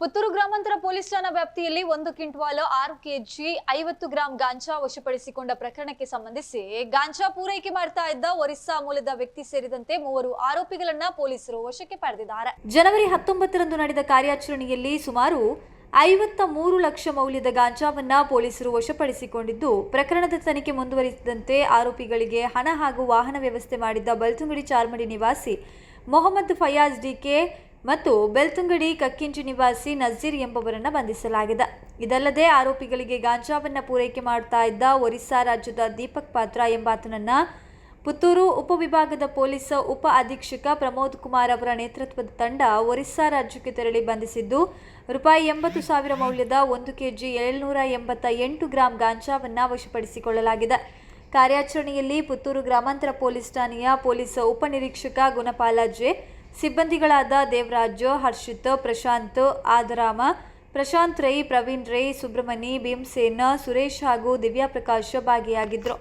ಪುತ್ತೂರು ಗ್ರಾಮಾಂತರ ಪೊಲೀಸ್ ಠಾಣಾ ವ್ಯಾಪ್ತಿಯಲ್ಲಿ ಒಂದು ಕಿಂಟ್ವಾಲ್, ಆರು ಕೆಜಿ, ಐವತ್ತು ಗ್ರಾಂ ಗಾಂಜಾ ವಶಪಡಿಸಿಕೊಂಡ ಪ್ರಕರಣಕ್ಕೆ ಸಂಬಂಧಿಸಿ ಗಾಂಜಾ ಪೂರೈಕೆ ಮಾಡ್ತಾ ಇದ್ದ ಒರಿಸ್ಸಾ ಮೂಲದ ವ್ಯಕ್ತಿ ಸೇರಿದಂತೆ ಮೂವರು ಆರೋಪಿಗಳನ್ನ ಪೊಲೀಸರು ವಶಕ್ಕೆ ಪಡೆದಿದ್ದಾರೆ. ಜನವರಿ ಹತ್ತೊಂಬತ್ತರಂದು ನಡೆದ ಕಾರ್ಯಾಚರಣೆಯಲ್ಲಿ ಸುಮಾರು ಐವತ್ತ ಮೂರು ಲಕ್ಷ ಮೌಲ್ಯದ ಗಾಂಜಾವನ್ನ ಪೊಲೀಸರು ವಶಪಡಿಸಿಕೊಂಡಿದ್ದು, ಪ್ರಕರಣದ ತನಿಖೆ ಮುಂದುವರಿಸಿದಂತೆ ಆರೋಪಿಗಳಿಗೆ ಹಣ ಹಾಗೂ ವಾಹನ ವ್ಯವಸ್ಥೆ ಮಾಡಿದ್ದ ಬಲ್ತುಂಗಡಿ ಚಾರ್ಮಡಿ ನಿವಾಸಿ ಮೊಹಮ್ಮದ್ ಫಯಾಜ್ ಡಿಕೆ ಮತ್ತು ಬೆಳ್ತಂಗಡಿ ಕಕ್ಕಿಂಚಿ ನಿವಾಸಿ ನಜೀರ್ ಎಂಬುವರನ್ನು ಬಂಧಿಸಲಾಗಿದೆ. ಇದಲ್ಲದೆ ಆರೋಪಿಗಳಿಗೆ ಗಾಂಜಾವನ್ನು ಪೂರೈಕೆ ಮಾಡ್ತಾ ಇದ್ದ ಒರಿಸ್ಸಾ ರಾಜ್ಯದ ದೀಪಕ್ ಪಾತ್ರ ಎಂಬಾತನನ್ನು ಪುತ್ತೂರು ಉಪವಿಭಾಗದ ಪೊಲೀಸ್ ಉಪ ಅಧೀಕ್ಷಕ ಪ್ರಮೋದ್ ಕುಮಾರ್ ಅವರ ನೇತೃತ್ವದ ತಂಡ ಒರಿಸ್ಸಾ ರಾಜ್ಯಕ್ಕೆ ತೆರಳಿ ಬಂಧಿಸಿದ್ದು, ರೂಪಾಯಿ ಎಂಬತ್ತು ಸಾವಿರ ಮೌಲ್ಯದ ಒಂದು ಕೆಜಿ ಏಳ್ನೂರ ಎಂಬತ್ತ ಎಂಟು ಗ್ರಾಂ ಗಾಂಜಾವನ್ನು ವಶಪಡಿಸಿಕೊಳ್ಳಲಾಗಿದೆ. ಕಾರ್ಯಾಚರಣೆಯಲ್ಲಿ ಪುತ್ತೂರು ಗ್ರಾಮಾಂತರ ಪೊಲೀಸ್ ಠಾಣೆಯ ಪೊಲೀಸ್ ಉಪನಿರೀಕ್ಷಕ ಗುಣಪಾಲ ಜೆ ಸಿಬ್ಬಂದಿಗಳಾದ ದೇವರಾಜು, ಹರ್ಷಿತ್, ಪ್ರಶಾಂತ್, ಆದರಾಮ, ಪ್ರಶಾಂತ್ ರೈ, ಪ್ರವೀಣ್ ರೈ ಸುಬ್ರಮಣಿ ಭೀಮಸೇನ, ಸುರೇಶ್ ಹಾಗೂ ದಿವ್ಯಾ ಪ್ರಕಾಶ್ ಭಾಗಿಯಾಗಿದ್ದರು